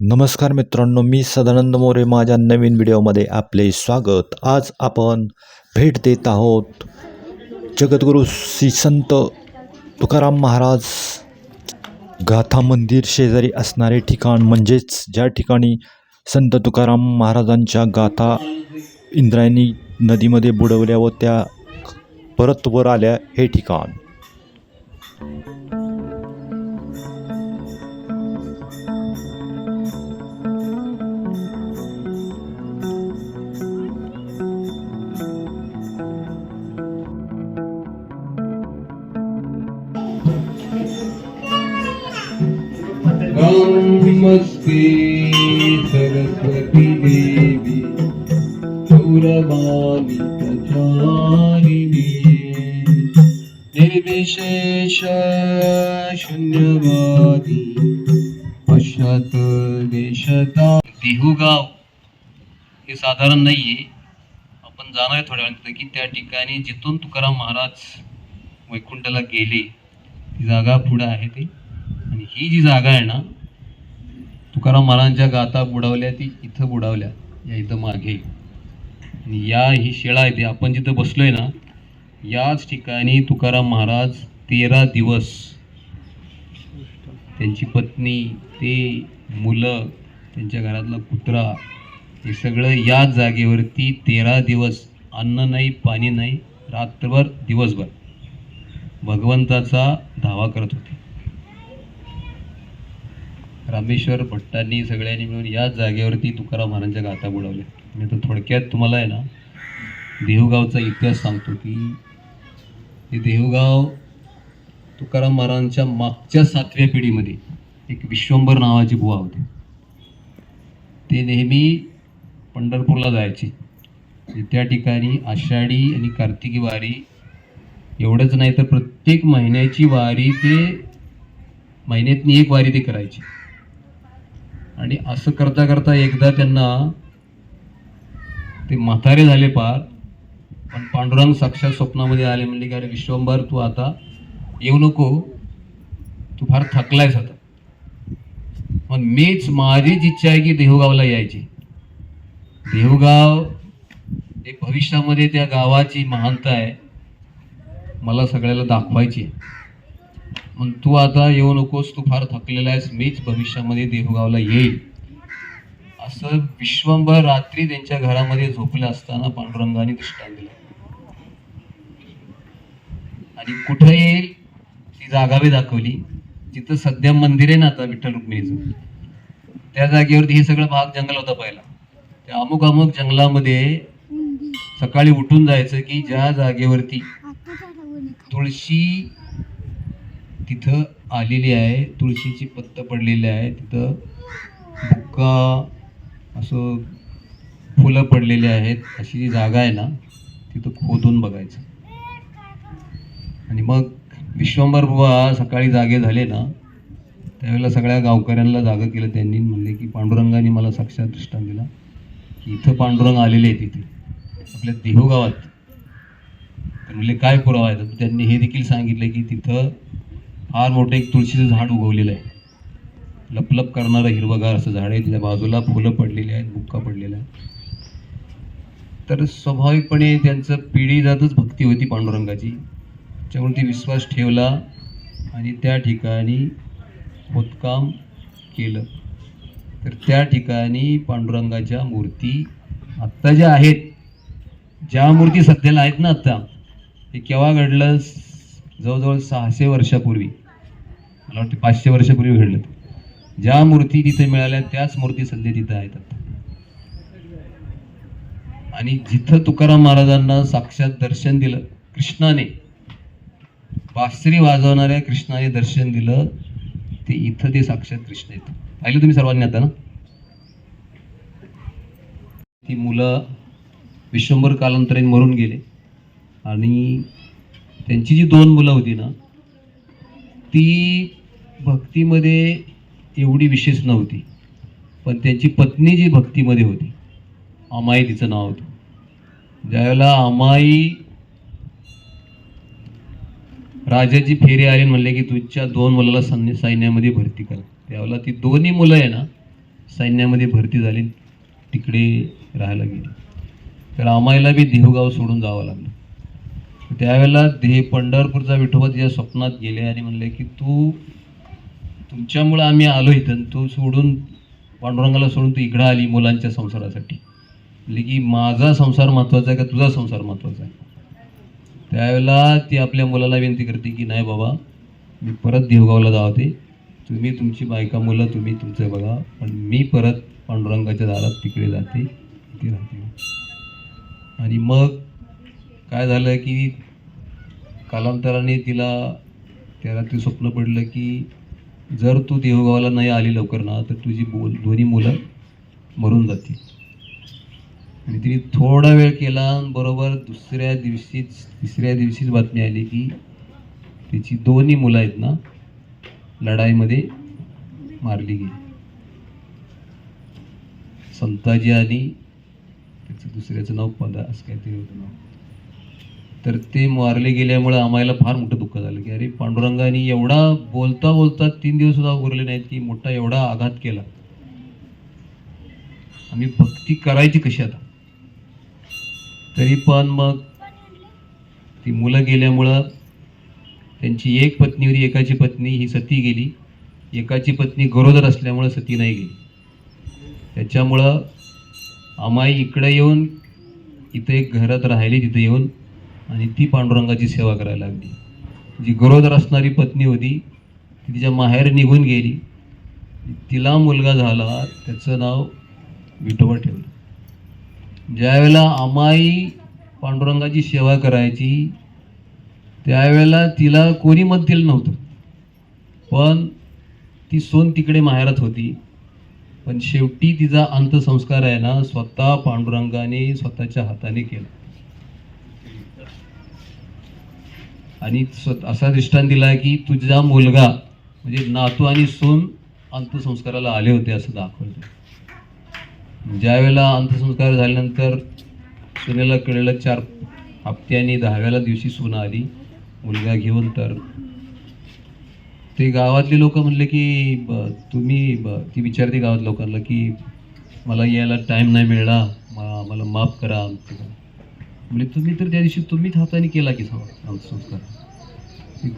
नमस्कार मित्रांनो मी सदानंद मोरे. माझ्या नवीन व्हिडिओमध्ये आपले स्वागत. आज आपण भेट देत आहोत जगद्गुरू श्री संत तुकाराम महाराज गाथा मंदिर शेजारी असणारे ठिकाण म्हणजेच ज्या ठिकाणी संत तुकाराम महाराजांच्या गाथा इंद्रायणी नदीमध्ये बुडवल्या व त्या परत वर आल्या हे ठिकाण. नमस्ते सरस्वती देवी चौरवाणी प्रचारिणी निर्विशेष शून्यवादी पश्चात देशता. देहुगाव हे साधारण नाही आहे आपण जाणार आहे थोड्या वेळात की त्या ठिकाणी जिथून तुकाराम महाराज वैकुंठाला गेले. ती जागा पुढं आहे ते. आणि ही जी जागा आहे ना तुकाराम महाराजांच्या गाथा बुडवल्या ती इथं बुडवल्या या इथं मागे. आणि या ही शेळा आहे ते आपण जिथं बसलो आहे ना याच ठिकाणी तुकाराम महाराज तेरा दिवस त्यांची पत्नी ते मुलं त्यांच्या घरातला कुत्रा हे सगळं याच जागेवरती तेरा दिवस अन्न नाही पाणी नाही रात्रभर दिवसभर भगवंताचा धावा करत होते. रामेश्वर भट्टांनी सगळ्यांनी मिळून याच जागेवरती तुकाराम महाराजांच्या गाथा बुडवल्या. मी तर थोडक्यात तुम्हाला आहे ना देहूगावचा इतिहास सांगतो की हे देहूगाव तुकाराम महाराजांच्या मागच्या सातव्या पिढीमध्ये एक विश्वंभर नावाची बुवा होती. ते नेहमी पंढरपूरला जायचे. त्या ठिकाणी आषाढी आणि कार्तिकी वारी एवढंच नाही तर प्रत्येक महिन्याची वारी ते महिन्यातनी एक वारी ते करायची. आणि असं करता करता एकदा त्यांना ते म्हातारे झाले पार. पण पांडुरंग साक्षात स्वप्नामध्ये आले म्हणले की अरे विश्वंभर तू आता येऊ नको. तू फार थकलायस आता. मग मीच माझीच इच्छा आहे की देहूगावला यायची. देहूगाव हे भविष्यामध्ये त्या गावाची महानता आहे. मला सगळ्याला दाखवायची आहे. मग तू आता येऊ नकोस तू फार थकलेला आहेस मीच भविष्यामध्ये देहुगावला येईल असं विश्वंभर रात्री त्यांच्या घरामध्ये झोपले असताना पांडुरंगाने दृष्टांत दिला. आणि कुठं येईल ती जागा बी दाखवली. जिथं सध्या मंदिर आहे ना आता विठ्ठल रुक्मिणीचं. त्या जागेवरती हे सगळं भाग जंगल होता पहिला. त्या अमुक अमुक जंगलामध्ये सकाळी उठून जायचं की ज्या जागेवरती तुळशी तिथं आलेली आहे तुळशीची पत्त पडलेली आहे तिथं बुक्का असं फुलं पडलेली आहेत अशी जी जागा आहे ना तिथं खोदून बघायचं. आणि मग विश्वंभर बुवा सकाळी जागे झाले ना त्यावेळेला सगळ्या गावकऱ्यांना जागा केलं त्यांनी म्हणले की पांडुरंगाने मला साक्षात दृष्टांत दिला की इथं पांडुरंग आलेले आहेत इथे आपल्या देहू गावात. तर म्हणले काय पुरावा आहे? तर त्यांनी हे देखील सांगितलं की तिथं फार मोठं एक तुळशीचं झाड उगवलेलं आहे. लपलप करणारं हिरवगार असं झाड आहे. त्याच्या बाजूला फुलं पडलेली आहेत बुक्का पडलेला आहे तर स्वाभाविकपणे त्यांचं पिढी जातच भक्ती होती पांडुरंगाची. त्यामुळे ती विश्वास ठेवला आणि त्या ठिकाणी खोदकाम केलं. तर त्या ठिकाणी पांडुरंगाच्या मूर्ती आत्ता ज्या आहेत ज्या मूर्ती सध्याला आहेत ना आत्ता हे केव्हा घडलं? जवळजवळ सहाशे वर्षापूर्वी मला वाटतं पाचशे वर्षापूर्वी घडलं ज्या मूर्ती तिथे मिळाल्या त्याच मूर्ती सध्या तिथं आहेत आणि जिथं तुकाराम महाराजांना साक्षात दर्शन दिलं कृष्णाने बासरी वाजवणाऱ्या कृष्णाने दर्शन दिलं ते इथं ते साक्षात कृष्ण येतं पाहिलं तुम्ही सर्वांनी आता ना? ती मुलं विश्वंभर कालांतराने मरून गेले. आणि त्यांची जी दोन मुलं होती ना ती भक्तीमध्ये एवढी विशेष नव्हती. पण त्यांची पत्नी जी भक्तीमध्ये होती अमाई तिचं नाव होतं. ज्यावेळेला अमाई राजाची फेरी आली म्हणले की तुझच्या दोन मुलाला सैन्य सैन्यामध्ये भरती कर. त्यावेळेला ती दोन्ही मुलं आहे ना सैन्यामध्ये भरती झाली तिकडे राहायला गेली. तर आम्हाला बी देहूगाव सोडून जावं लागलं. त्यावेळेला देह पंढरपूरचा विठोबा तिच्या स्वप्नात गेले आणि म्हणले की तू तुमच्यामुळं आम्ही आलो इथं आणि तू सोडून पांडुरंगाला सोडून तू इकडं आली मुलांच्या संसारासाठी. म्हणजे की माझा संसार महत्त्वाचा आहे का तुझा संसार महत्त्वाचा आहे? त्यावेळेला ती आपल्या मुलाला विनंती करते की नाही बाबा मी परत देवगावला जावते तुम्ही तुमची बायका मुलं तुम्ही तुमचं बघा पण मी परत पांडुरंगाच्या दारात तिकडे जाते ती राहते. आणि मग काय झालं की कालांतराने तिला त्या रात्री स्वप्न पडलं की जर तू देवगावाला नाही आली लवकर ना तर तुझी बोल दोन्ही मुलं मरून जातील. आणि तिने थोडा वेळ केला बरोबर दुसऱ्या दिवशीच तिसऱ्या दिवशीच बातमी आली की तिची दोन्ही मुलं आहेत ना लढाईमध्ये मारली गेली. संताजी आणि त्याचं दुसऱ्याचं नाव पदा असं काहीतरी होतं नाव. तर ते मारले गेल्यामुळे आम्हाला फार मोठं दुःख झालं की अरे पांडुरंगाने एवढा बोलता बोलता तीन दिवस सुद्धा उरले नाहीत की मोठा एवढा आघात केला. आम्ही भक्ती करायची कशी आता? तरी पण मग ती मुलं गेल्यामुळं त्यांची एक पत्नी होती एकाची पत्नी ही सती गेली. एकाची पत्नी गरोदर असल्यामुळं सती नाही गेली. त्याच्यामुळं आम्हाही इकडं येऊन इथे एक घरात राहिली तिथं येऊन आणि ती पांडुरंगाची सेवा करायला लागली. जी गरोदर असणारी पत्नी होती ती तिच्या माहेर निघून गेली. तिला मुलगा झाला त्याचं नाव विठोबा ठेवलं. ज्यावेळेला आम्हाही पांडुरंगाची सेवा करायची त्यावेळेला तिला कोणी मत दिलं नव्हतं. पण ती सोन तिकडे माहेरात होती. पण शेवटी तिचा अंतसंस्कार आहे ना स्वतः पांडुरंगाने स्वतःच्या हाताने केला. आणि असा दृष्टांत दिला की तुझा मुलगा म्हणजे नातू आणि सून अंत्यसंस्काराला आले होते असं दाखवलं ज्यावेळेला अंत्यसंस्कार झाल्यानंतर सुनेला कळलं चार हप्त्यांनी दहाव्याला दिवशी सून आली मुलगा घेऊन तर ते गावातले लोक म्हणले की ब- तुम्ही ब- ती विचारते गावात लोकांना की मला यायला टाईम नाही मिळाला मला माफ करा आमचं करा. म्हणजे तुम्ही तर त्या दिवशी तुम्हीच हाताने केला की संस्कार.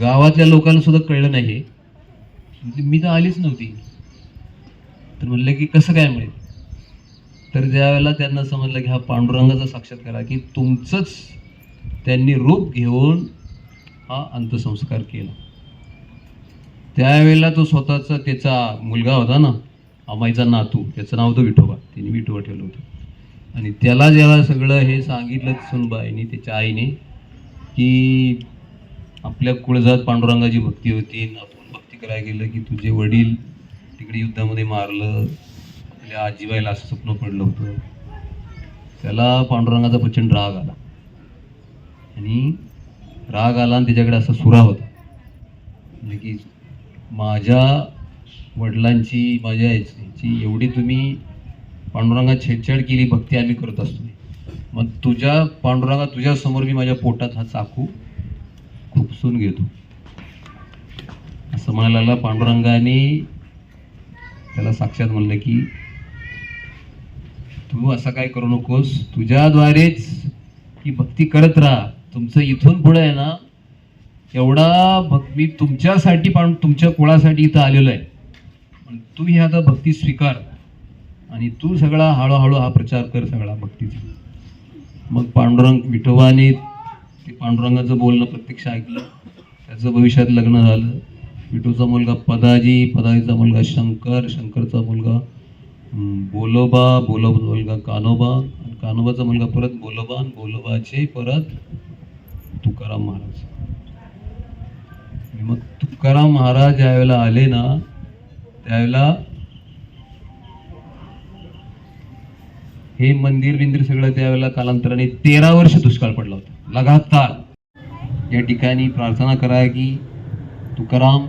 गावातल्या लोकांना सुद्धा कळलं नाही हे. म्हणजे मी तर आलीच नव्हती. तर म्हणलं की कसं काय मिळेल तर ज्यावेळेला त्यांना समजलं की हा पांडुरंगाचा साक्षात करा की तुमचंच त्यांनी रूप घेऊन हा अंत्यसंस्कार केला. त्यावेळेला तो स्वतःचा त्याचा मुलगा होता ना अमाईचा नातू त्याचं नाव होतं विठोबा. त्यांनी विठोबा ठेवलं होतं. आणि त्याला ज्याला सगळं हे सांगितलं सुनबाईने त्याच्या आईने की आपल्या कुळजात पांडुरंगाची भक्ती होती. आपण भक्ती करायला गेलं की तुझे वडील तिकडे युद्धामध्ये मारलं. आपल्या आजीबाईला असं स्वप्न पडलं होतं. त्याला पांडुरंगाचा प्रचंड राग आला. आणि राग आला आणि त्याच्याकडे असा सुरा होता. म्हणजे की माझ्या वडिलांची माझ्या याची एवढी तुम्ही पांडुरंगा छेडछाड केली भक्ती आम्ही करत असतो. मग तुझ्या पांडुरंगा तुझ्या समोर मी माझ्या पोटात हा चाकू खुपसून घेतो. असं म्हणायला पांडुरंगाने त्याला साक्षात म्हणलं की तू असं काय करू नकोस. तुझ्याद्वारेच ही भक्ती करत राहा. तुमचं इथून पुढे आहे ना एवढा भक् मी तुमच्यासाठी पण तुमच्या कुळासाठी इथं आलेलो आहे. पण तू ही आता भक्ती स्वीकार. आणि तू सगळा हळूहळू हा प्रचार कर सगळा भक्तीचा. मग पांडुरंग विठोबाने ते पांडुरंगाचं बोलणं प्रत्यक्ष ऐकलं. त्याचं भविष्यात लग्न झालं. विठूचा मुलगा पदाजी पदाजीचा मुलगा शंकर शंकरचा मुलगा बोलोबा बोलोबा मुलगा कानोबा आणि कानोबाचा मुलगा परत बोलोबा आणि बोलोबाचे परत तुकाराम महाराज. मग तुकाराम महाराज ज्यावेळेला आले ना त्यावेळेला हे मंदिर बिंदिर सगळं त्यावेळेला कालांतराने तेरा वर्ष दुष्काळ पडला होता. लगातार. या ठिकाणी प्रार्थना करा की तुकाराम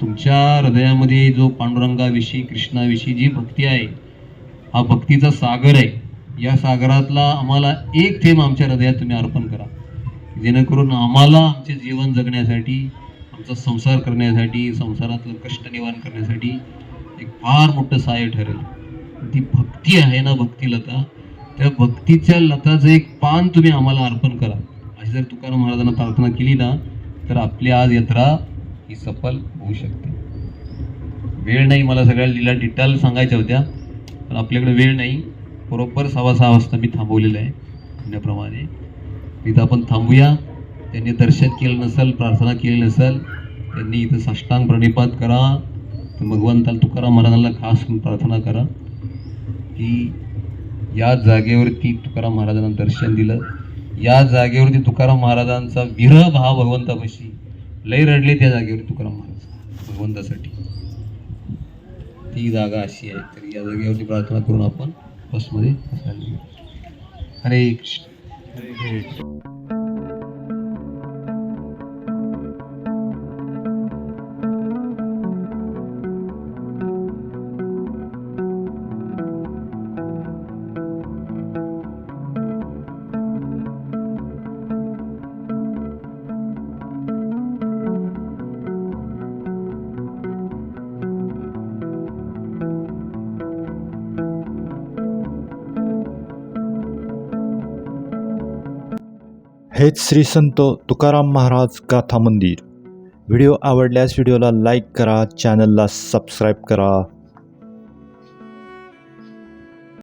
तुमच्या हृदयामध्ये जो पांडुरंगाविषयी कृष्णाविषयी जी भक्ती आहे हा भक्तीचा सागर आहे. या सागरातला आम्हाला एक थेंब आमच्या हृदयात तुम्ही अर्पण करा. जेणेकरून आम्हाला आमचे जीवन जगण्यासाठी आमचा संसार करण्यासाठी संसारातलं कष्ट निवारण करण्यासाठी एक फार मोठं सहाय्य ठरेल. ती भक्ती आहे ना भक्ती लता? त्या भक्तीच्या लताचं एक पान तुम्ही आम्हाला अर्पण करा. अशी जर तुकाराम महाराजांना प्रार्थना केली ना तर आपली आज यात्रा ही सफल होऊ शकते. वेळ नाही मला सगळ्या लिला डिटेल सांगायच्या होत्या पण आपल्याकडे वेळ नाही. बरोबर सव्वा सहा वाजता मी थांबवलेलं आहे म्हणण्याप्रमाणे. इथं आपण थांबूया. त्यांनी दर्शन केलं नसेल प्रार्थना केली नसेल त्यांनी इथं साष्टांग प्रणिपात करा. तर भगवंताला तुकाराम महाराजांना खास करून प्रार्थना करा. की या जागेवरती तुकाराम महाराजांना दर्शन दिलं. या जागेवरती तुकाराम महाराजांचा विरह भाव भगवंतापाशी लय रडले त्या जागेवर तुकाराम महाराज. भगवंतासाठी. ती जागा अशी आहे. तर या जागेवरती प्रार्थना करून आपण बसमध्ये बसायला हरे कृष्ण. हेच श्री संत तुकाराम महाराज गाथा मंदिर. व्हिडिओ आवडल्यास व्हिडिओला लाईक करा चॅनलला सबस्क्राईब करा.